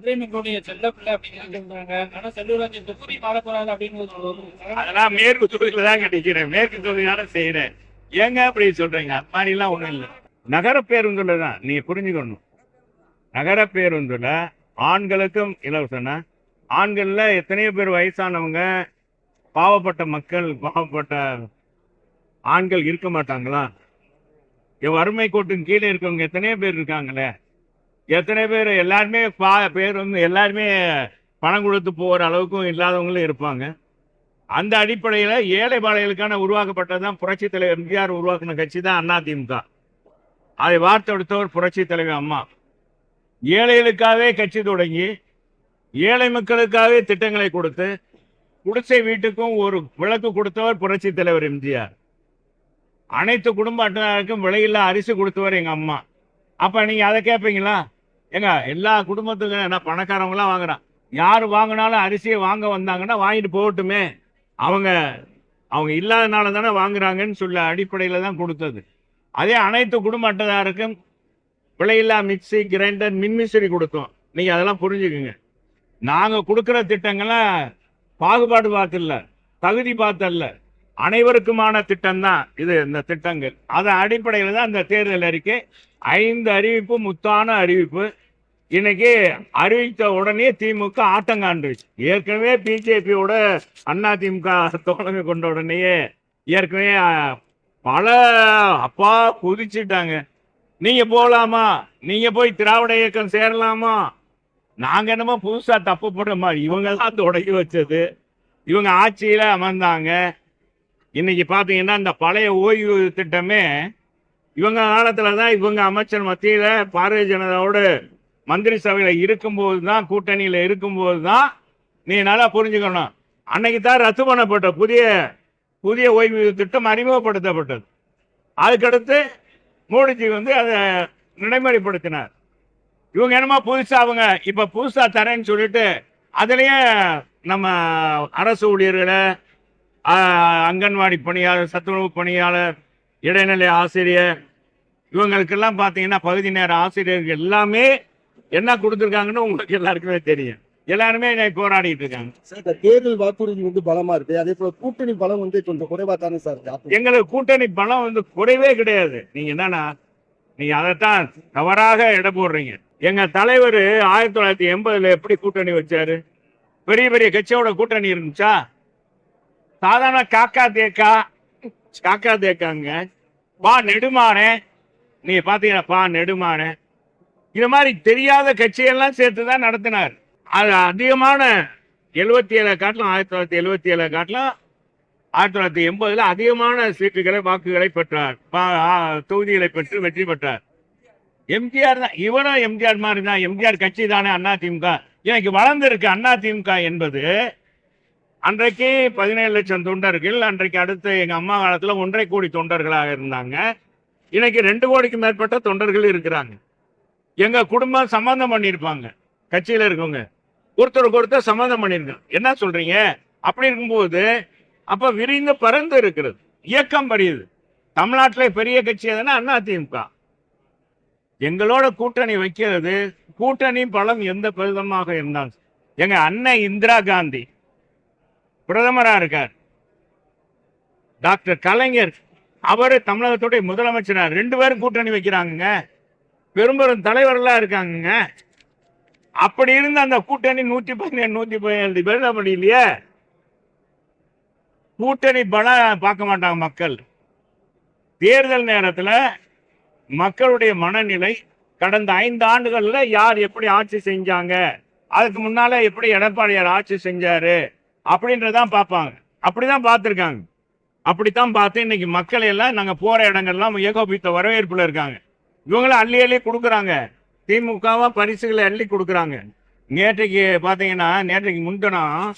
மதுரை மக்களுடைய செல்ல பிள்ளை அப்படின்னு சொல்றாங்க. ஆனா செல்லூராஜ் தொகுதி மாறக்கூடாது அப்படின்னு ஒரு- அதெல்லாம் மேற்கு தொகுதியில தான் கிடைக்கிறேன் மேற்கு தொகுதியால செய்யறேன். ஏங்க அப்படி சொல்றீங்க? அது மாதிரிலாம் ஒண்ணும் இல்லை. நகர பேருந்துல தான் நீங்க புரிஞ்சுக்கணும். நகர பேருந்துல ஆண்களுக்கும் இலவசம்னா ஆண்கள்ல எத்தனையோ பேர் வயசானவங்க பாவப்பட்ட மக்கள் பாவப்பட்ட ஆண்கள் இருக்க மாட்டாங்களா? வறுமை கோட்டுக்கு கீழே இருக்கவங்க எத்தனையோ பேர் இருக்காங்களே? எத்தனை பேர்? எல்லாருமே பா பேர் வந்து எல்லாருமே பணம் கொடுத்து போகிற அளவுக்கும் இல்லாதவங்களும் இருப்பாங்க. அந்த அடிப்படையில் ஏழை பாளையலுக்கான உருவாக்கப்பட்டது தான் புரட்சி தலைவர் எம்ஜிஆர் உருவாக்கின கட்சி தான் அதிமுக அதை வார்த்தெடுத்தவர் புரட்சி தலைவர் அம்மா. ஏழைகளுக்காகவே கட்சி தொடங்கி ஏழை மக்களுக்காகவே திட்டங்களை கொடுத்து குடிசை வீட்டுக்கும் ஒரு விளக்கு கொடுத்தவர் புரட்சி தலைவர் எம்ஜிஆர். அனைத்து குடும்ப அட்டதாருக்கும் விலையில்லா அரிசி கொடுத்தவர் எங்கள் அம்மா. அப்போ நீங்கள் அதை கேட்பீங்களா ஏங்க எல்லா குடும்பத்துக்கும் என்ன பணக்காரவங்களாம் வாங்குறான். யார் வாங்கினாலும் அரிசியை வாங்க வந்தாங்கன்னா வாங்கிட்டு போகட்டுமே. அவங்க அவங்க இல்லாதனால தானே வாங்குறாங்கன்னு சொல்ல அடிப்படையில் தான் கொடுத்தது. அதே அனைத்து குடும்ப அட்டைதாருக்கும் விலையில்லா மிக்ஸி கிரைண்டர் மின்மிசிறி கொடுத்தோம். நீங்கள் அதெல்லாம் புரிஞ்சுக்குங்க. நாங்கள் கொடுக்குற திட்டங்கள்லாம் பாகுபாடு பார்த்துல தகுதி பார்த்தல்ல அனைவருக்குமான திட்டம் தான் இது இந்த திட்டங்கள். அதன் அடிப்படையில் தான் இந்த தேர்தல் அறிக்கை. ஐந்து அறிவிப்பு முத்தான அறிவிப்பு. இன்னைக்கு அறிவித்த உடனே திமுக ஆட்டங்காண்டுச்சு ஏற்கனவே பிஜேபியோட அண்ணா திமுக தோழமை கொண்ட உடனேயே ஏற்கனவே பல அப்பா குதிச்சுட்டாங்க. நீங்க போகலாமா நீங்க போய் திராவிட இயக்கம் சேரலாமா? நாங்க என்னமோ புதுசா தப்பு போடுற மாதிரி இவங்க தான் தொடங்கி வச்சது. இவங்க ஆட்சியில அமர்ந்தாங்க. இன்னைக்கு பாத்தீங்கன்னா இந்த பழைய ஓய்வு திட்டமே இவங்க காலத்துல தான் இவங்க அமைச்சர் மத்தியில பாரதிய ஜனதாவோட மந்திரி சபையில் இருக்கும்போது தான் கூட்டணியில் இருக்கும்போது தான் நீ நல்லா புரிஞ்சுக்கணும். அன்னைக்கு தான் ரத்து பண்ணப்பட்ட புதிய புதிய ஓய்வூதிய திட்டம் அறிமுகப்படுத்தப்பட்டது. அதுக்கடுத்து மோடிஜி வந்து அதை நடைமுறைப்படுத்தினார். இவங்க என்னமோ புதுசாக அவங்க இப்போ புதுசாக தரேன்னு சொல்லிட்டு அதுலேயே நம்ம அரசு ஊழியர்களை அங்கன்வாடி பணியாளர் சத்துணவு பணியாளர் இடைநிலை ஆசிரியர் இவங்களுக்கெல்லாம் பார்த்தீங்கன்னா பகுதி நேர ஆசிரியர்கள் எல்லாமே என்ன கொடுத்துருக்காங்கன்னு உங்களுக்கு எல்லாருக்குமே தெரியும். எல்லாருமே போராடிட்டு இருக்காங்க. சார் இந்த தேர்தல் வாக்குறுதி வந்து பலமா இருக்கு. அதே போல கூட்டணி பலம் வந்து கொஞ்சம் குறைவா தானே சார் எங்களுக்கு கூட்டணி பலம் வந்து குறைவே கிடையாது. நீங்க என்னன்னா நீங்க அதைத்தான் தவறாக எடை போடுறீங்க. எங்க தலைவர் ஆயிரத்தி தொள்ளாயிரத்தி எண்பதுல எப்படி கூட்டணி வச்சாரு? பெரிய பெரிய கட்சியோட கூட்டணி இருந்துச்சா? சாதாரண காக்கா தேக்கா? காக்கா தேக்காங்க. பா நெடுமானே நீங்க பாத்தீங்கன்னா பா நெடுமானே இது மாதிரி தெரியாத கட்சியெல்லாம் சேர்த்து தான் நடத்தினார். அது அதிகமான எழுபத்தி ஏழை காட்டிலும் ஆயிரத்தி தொள்ளாயிரத்தி எழுபத்தி ஏழை காட்டிலும் ஆயிரத்தி தொள்ளாயிரத்தி எண்பதுல அதிகமான சீட்டுகளை வாக்குகளை பெற்றார். பா- தொகுதிகளை பெற்று வெற்றி பெற்றார். எம்ஜிஆர் தான் இவனும் எம்ஜிஆர் மாதிரி தான் எம்ஜிஆர் கட்சி தானே அண்ணா திமுக. இன்னைக்கு வளர்ந்துருக்கு அண்ணா திமுக என்பது அன்றைக்கு பதினேழு லட்சம் தொண்டர்கள் அன்றைக்கு அடுத்து எங்கள் அம்மா காலத்தில் ஒன்றரை கோடி தொண்டர்களாக இருந்தாங்க. இன்னைக்கு ரெண்டு கோடிக்கு மேற்பட்ட தொண்டர்கள் இருக்கிறாங்க. எங்க குடும்பம் சம்பந்தம் பண்ணியிருப்பாங்க. கட்சியில இருக்கவங்க. ஒருத்தருக்கு ஒருத்தர் சம்மந்தம் பண்ணியிருக்காங்க என்ன சொல்றீங்க? அப்படி இருக்கும்போது அப்ப விரிந்து பறந்து இருக்கிறது. இயக்கம் பெரியது. தமிழ்நாட்டில் பெரிய கட்சி எதுனா அண்ணா திமுக. எங்களோட கூட்டணி வைக்கிறது கூட்டணி பலம் எந்த பெருதமாக இருந்தாலும். எங்க அண்ணன் இந்திரா காந்தி பிரதமரா இருக்கார். டாக்டர் கலைஞர் அவரு தமிழகத்துடைய முதலமைச்சரா ரெண்டு பேரும் கூட்டணி வைக்கிறாங்கங்க. பெரும்பெரும் தலைவர்களாக இருக்காங்கங்க. அப்படி இருந்த அந்த கூட்டணி நூத்தி பதினேழு நூத்தி பதினேழு பேர் தான் இல்லையே? கூட்டணி பலம் பார்க்க மாட்டாங்க மக்கள். தேர்தல் நேரத்தில் மக்களுடைய மனநிலை கடந்த ஐந்து ஆண்டுகளில் யார் எப்படி ஆட்சி செஞ்சாங்க? அதுக்கு முன்னால எப்படி எடப்பாடியார் ஆட்சி செஞ்சாரு? அப்படின்றதான் பார்ப்பாங்க. அப்படிதான் பார்த்துருக்காங்க. அப்படித்தான் பார்த்து இன்னைக்கு மக்கள் எல்லாம் நாங்க போற இடங்கள்லாம் ஏகோபித்த வரவேற்புல இருக்காங்க. இவங்களும் அள்ளி அள்ளி கொடுக்குறாங்க. திமுகவா பரிசுகளை அள்ளி கொடுக்குறாங்க. நேற்றைக்கு பார்த்தீங்கன்னா நேற்றைக்கு முன்தினம்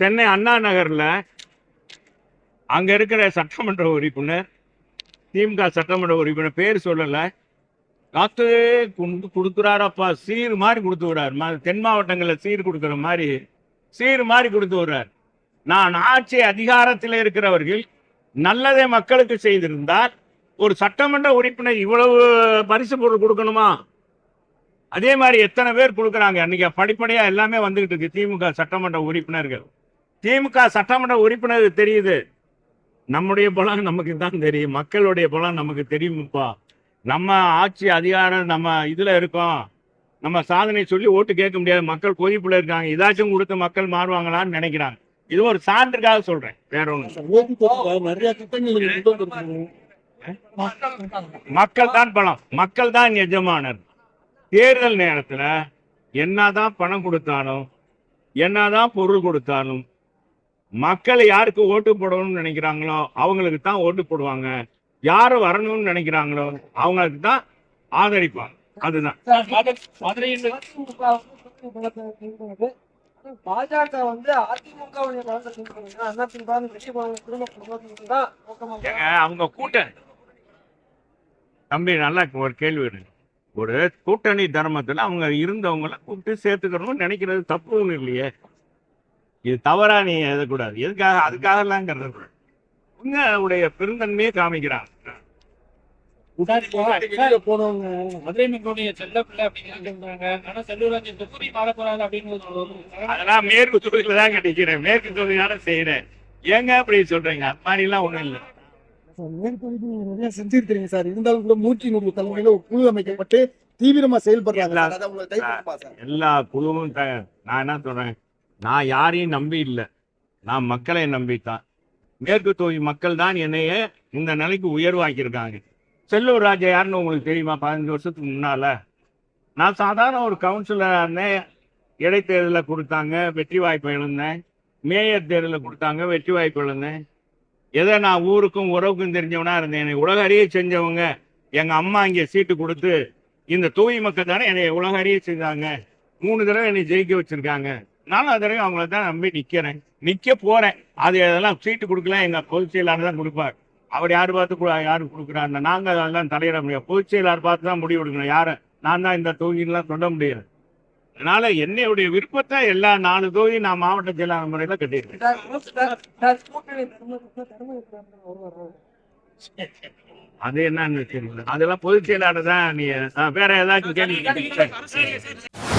சென்னை அண்ணா நகரில் அங்கே இருக்கிற சட்டமன்ற உறுப்பினர் திமுக சட்டமன்ற உறுப்பினர் பேர் சொல்லலை. காத்து கொண்டு கொடுக்குறாரப்பா சீர் மாதிரி கொடுத்து விடுறாரு. தென் மாவட்டங்களில் சீர் கொடுக்குற மாதிரி சீர் மாதிரி கொடுத்து விடுறார். நான் ஆட்சி அதிகாரத்தில் இருக்கிறவர்கள் நல்லதை மக்களுக்கு செய்திருந்தால் ஒரு சட்டமன்ற உறுப்பினர் இவ்வளவு பரிசு பொருள் கொடுக்கணுமா? அதே மாதிரி எத்தனை பேர் கொடுக்குறாங்க? அன்னைக்கு படிப்படியா எல்லாமே வந்துகிட்டு இருக்கு திமுக சட்டமன்ற உறுப்பினர்கள். திமுக சட்டமன்ற உறுப்பினருக்கு தெரியுது. நம்முடைய பலம் நமக்கு தான் தெரியும். மக்களுடைய பலம் நமக்கு தெரியும்ப்பா. நம்ம ஆட்சி அதிகாரம் நம்ம இதுல இருக்கோம். நம்ம சாதனை சொல்லி ஓட்டு கேட்க முடியாது. மக்கள் கொதிப்புல இருக்காங்க. இதாச்சும் கொடுத்து மக்கள் மாறுவாங்களான்னு நினைக்கிறாங்க. இது ஒரு சான்றுக்காக சொல்றேன். வேற ஒண்ணு மக்கள் தான் பலம் மக்கள் தான் எஜமானர். தேர்தல் நேரத்துல என்னதான் பணம் கொடுத்தாலும் என்னதான் பொருள் கொடுத்தாலும் மக்கள் யாருக்கு ஓட்டு போடணும்னு நினைக்கிறாங்களோ அவங்களுக்கு தான் ஓட்டு போடுவாங்க. யாரு வரணும்னு நினைக்கிறாங்களோ அவங்களுக்கு தான் ஆதரிப்பாங்க. அதுதான். பாஜக வந்து அதிமுக அண்ணா திமுக வெற்றி குடும்ப குடும்பத்துக்கு தான் நோக்கமா ஏங்க அவங்க கூட்டணி தம்பி நல்லா ஒரு கேள்வி இருக்கு. ஒரு கூட்டணி தர்மத்துல அவங்க இருந்தவங்கள கூப்பிட்டு சேர்த்துக்கணும்னு நினைக்கிறது தப்பு ஒண்ணு இல்லையே. இது தவறா நீ எழுதக்கூடாது. எதுக்காக? அதுக்காகலாம் கருதக்கூடாது உங்களுடைய பெருந்தன்மையை காமிக்கிறாங்க வெளியில போனவங்க மதுரை மக்களுடைய செல்ல பிள்ளை அப்படின்னு சொல்றாங்க. ஆனா செல்லூராஜ் தொகுதி மாறக்கூடாது அப்படின்னு அதெல்லாம் மேற்கு தொகுதியில தான் கட்டிக்கிறேன் மேற்கு தொகுதியால செய்யறேன். ஏங்க அப்படி சொல்றீங்க? அது மாதிரி எல்லாம் ஒண்ணும் இல்லை. மேற்கு தொகுதி நீங்க நிறைய செஞ்சிருக்கிறீங்க சார். இருந்தாலும் கூட நூற்றி நூறு தலைமையில ஒரு குழு அமைக்கப்பட்டு தீவிரமா செயல்படுறாங்க எல்லா குழுவும் நான் என்ன சொல்றேன்? நான் யாரையும் நம்பி இல்லை. நான் மக்களை நம்பித்தான். மேற்கு தொகுதி மக்கள் தான் என்னைய இந்த நிலைக்கு உயர்வாக்கியிருக்காங்க. செல்லூர் ராஜா யாருன்னு உங்களுக்கு தெரியுமா? பதினஞ்சு வருஷத்துக்கு முன்னால. நான் சாதாரண ஒரு கவுன்சிலர் இருந்தேன். இடைத்தேர்தலில் கொடுத்தாங்க வெற்றி வாய்ப்பு இழந்தேன். மேயர் தேர்தலில் கொடுத்தாங்க வெற்றி வாய்ப்பு இழந்தேன். எதை நான் ஊருக்கும் உறவுக்கும் தெரிஞ்சவனா இருந்தேன். என்னை உலக அறிய செஞ்சவங்க எங்கள் அம்மா இங்கே சீட்டு கொடுத்து இந்த தூய் மக்கள் தானே என்னை உலக அறிய செஞ்சாங்க மூணு தடவை என்னை ஜெயிக்க வச்சுருக்காங்க. நானும் தடவை அவங்கள தான் நம்பி நிற்கிறேன் நிற்க போகிறேன் அது அதெல்லாம் சீட்டு கொடுக்கலாம் எங்கள் பொதுச் செயலாளர் தான் கொடுப்பார். அவர் யார் பார்த்து கு- யாரு கொடுக்குறாங்க நாங்கள் அதெல்லாம் தலையிட முடியாது. பொதுச் செயலாளர் பார்த்து தான் முடிவு எடுக்கணும். யாரை? நான் தான் இந்த தொகுதியெல்லாம் சொல்ல முடியாது. அதனால என்னுடைய விருப்பத்தை எல்லா நாலு தொகுதி நான் மாவட்ட செயலாளர் முறையில கட்டியிருக்கேன். வருவார் அது என்னன்னு தெரியல. அதெல்லாம் பொதுச் செயலாளர் தான் நீ வேற ஏதாச்சும் கேள்வி கேட்டீங்க